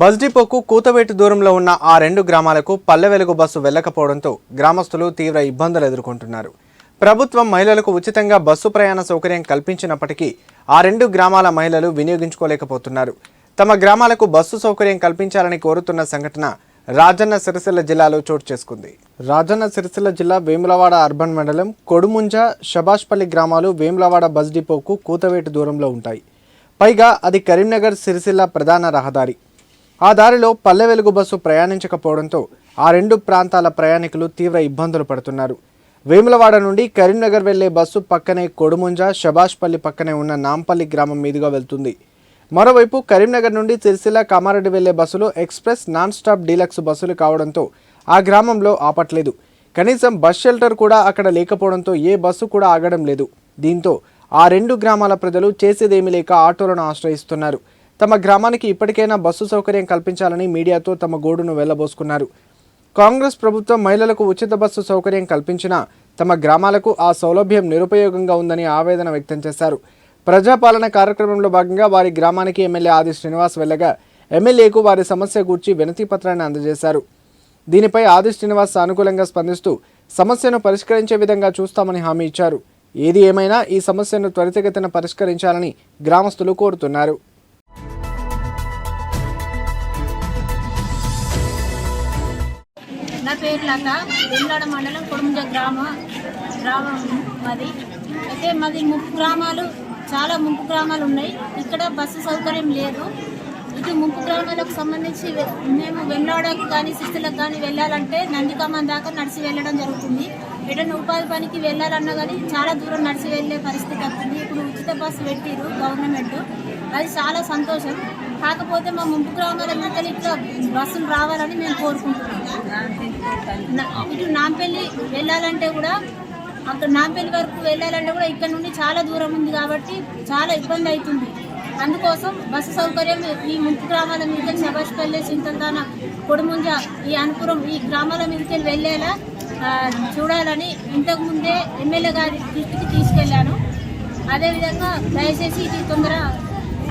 Bus డిపోకు కూతవేటు దూరంలో ఉన్న ఆ రెండు గ్రామాలకు పల్లె వెలుగు బస్సు వెళ్ళకపోవడంతో గ్రామస్తులు తీవ్ర ఇబ్బందులు ఎదుర్కొంటున్నారు. ప్రభుత్వం మహిళలకు ఉచితంగా బస్సు ప్రయాణ సౌకర్యం కల్పించినప్పటికీ ఆ రెండు గ్రామాల మహిళలు వినియోగించుకోలేకపోతున్నారు. తమ గ్రామాలకు బస్సు సౌకర్యం కల్పించాలని కోరుతున్న సంఘటన రాజన్న సిరిసిల్ల జిల్లాలో చోటు చేసుకుంది. రాజన్న సిరిసిల్ల జిల్లా వేములవాడ అర్బన్ మండలం కొడుముంజ షబాష్పల్లి గ్రామాలు వేములవాడ బస్ డిపోకు కూతవేటు దూరంలో ఉంటాయి. పైగా అది కరీంనగర్ సిరిసిల్ల ప్రధాన రహదారి. ఆ దారిలో పల్లె వెలుగు బస్సు ప్రయాణించకపోవడంతో ఆ రెండు ప్రాంతాల ప్రయాణికులు తీవ్ర ఇబ్బందులు పడుతున్నారు. వేములవాడ నుండి కరీంనగర్ వెళ్ళే బస్సు పక్కనే కొడుముంజ షబాష్పల్లి పక్కనే ఉన్న నాంపల్లి గ్రామం మీదుగా వెళ్తుంది. మరోవైపు కరీంనగర్ నుండి సిరిసిల్ల కామారెడ్డి వెళ్ళే బస్సులు ఎక్స్ప్రెస్ నాన్ స్టాప్ డీలక్స్ బస్సులు కావడంతో ఆ గ్రామంలో ఆపట్లేదు. కనీసం బస్ షెల్టర్ కూడా అక్కడ లేకపోవడంతో ఏ బస్సు కూడా ఆగడం లేదు. దీంతో ఆ రెండు గ్రామాల ప్రజలు చేసేదేమీ లేక ఆటోలను ఆశ్రయిస్తున్నారు. తమ గ్రామానికి ఇప్పటికైనా బస్సు సౌకర్యం కల్పించాలని మీడియాతో తమ గోడును వెళ్ళబోసుకున్నారు. కాంగ్రెస్ ప్రభుత్వం మహిళలకు ఉచిత బస్సు సౌకర్యం కల్పించినా తమ గ్రామాలకు ఆ సౌలభ్యం నిరుపయోగంగా ఉందని ఆవేదన వ్యక్తం చేశారు. ప్రజాపాలన కార్యక్రమంలో భాగంగా వారి గ్రామానికి ఎమ్మెల్యే ఆది శ్రీనివాస్ వెళ్ళగా ఎమ్మెల్యేకు వారి సమస్య గూర్చి వినతి పత్రాన్ని అందజేశారు. దీనిపై ఆది శ్రీనివాస్ సానుకూలంగా స్పందిస్తూ సమస్యను పరిష్కరించే విధంగా చూస్తామని హామీ ఇచ్చారు. ఏది ఏమైనా ఈ సమస్యను త్వరితగతిన పరిష్కరించాలని గ్రామస్తులు కోరుతున్నారు. నా పేరు లత. వెల్లాడ మండలం కొడుముజ గ్రామ గ్రామం మాది. అయితే మాది ముప్పు గ్రామాలు చాలా ముంపు గ్రామాలు ఉన్నాయి. ఇక్కడ బస్సు సౌకర్యం లేదు. ఇటు ముంపు గ్రామాలకు సంబంధించి మేము వెల్లాడకు కానీ శిస్తులకు కానీ వెళ్ళాలంటే నందికమ్మ దాకా నడిచి వెళ్ళడం జరుగుతుంది. ఎటన్నా ఉపాధి పనికి వెళ్ళాలన్నా కానీ చాలా దూరం నడిచి వెళ్ళే పరిస్థితి వస్తుంది. ఇప్పుడు ఉచిత బస్సు పెట్టిరు గవర్నమెంట్. అది చాలా సంతోషం. కాకపోతే మా ముంపు గ్రామాల మీద ఇట్లా బస్సులు రావాలని మేము కోరుకుంటున్నాం. ఇటు నాంపల్లి వెళ్ళాలంటే కూడా అక్కడ నాంపల్లి వరకు వెళ్ళాలంటే కూడా ఇక్కడ నుండి చాలా దూరం ఉంది కాబట్టి చాలా ఇబ్బంది అవుతుంది. అందుకోసం బస్సు సౌకర్యం ఈ ముంపు గ్రామాల మీద శబాష్పల్లి చింతల్దాన కొడుముంజ ఈ అనుపురం ఈ గ్రామాల మీదకి వెళ్ళేలా చూడాలని ఇంతకుముందే ఎమ్మెల్యే గారి దృష్టికి తీసుకెళ్ళాను. అదేవిధంగా దయచేసి ఇది తొందర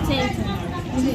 చేయించండి